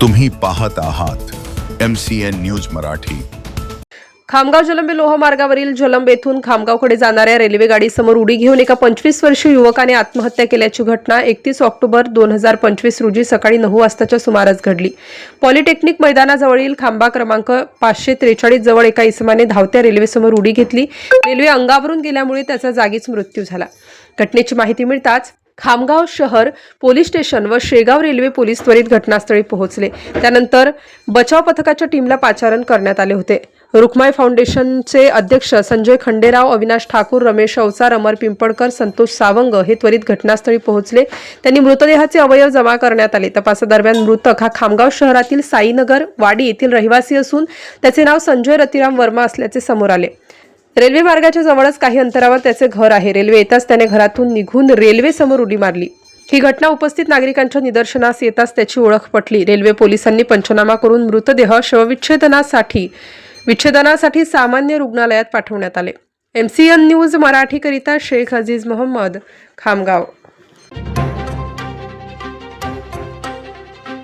तुम्ही पाहत आहात M C N news Marathi. Khamgaon जलंबे लोहमार्गावरील जलंब येथून खामगावकडे जाणाऱ्या रेल्वे गाडीसमोर उडी घेऊन एका पंचवीस वर्षीय युवकाने आत्महत्या केल्याची घटना एकतीस ऑक्टोबर दोन हजार पंचवीस रोजी सकाळी नऊ वाजताच्या सुमारास घडली. पॉलिटेक्निक मैदानाजवळील खांबा क्रमांक पाचशे त्रेचाळीस जवळ एका इसमाने धावत्या रेल्वेसमोर उडी घेतली. रेल्वे अंगावरून गेल्यामुळे त्याचा जागीच मृत्यू झाला. घटनेची माहिती मिळताच खामगाव शहर पोलीस स्टेशन व शेगाव रेल्वे पोलीस त्वरित घटनास्थळी पोहोचले. त्यानंतर बचाव पथकाच्या टीमला पाचारण करण्यात आले होते. रुक्माई फाउंडेशनचे अध्यक्ष संजय खंडेराव अविनाश ठाकूर रमेश अवसार अमर पिंपळकर संतोष सावंग हे त्वरित घटनास्थळी पोहोचले. त्यांनी मृतदेहाचे अवयव जमा करण्यात आले. तपासादरम्यान मृतक हा खामगाव शहरातील साईनगर वाडी येथील रहिवासी असून त्याचे नाव संजय रतिराम वर्मा असल्याचे समोर आले. रेल्वे मार्गाच्या जवळच काही अंतरावर त्याचे घर आहे. रेल्वे येताच त्याने घरातून निघून रेल्वे समोर उडी मारली. ही घटना उपस्थित नागरिकांच्या निदर्शनास येताच त्याची ओळख पटली. रेल्वे पोलिसांनी पंचनामा करून मृतदेह शवविच्छेदनासाठी विच्छेदनासाठी सामान्य रुग्णालयात पाठवण्यात आले. एमसीएन न्यूज मराठीकरिता शेख अजीज मोहम्मद खामगाव.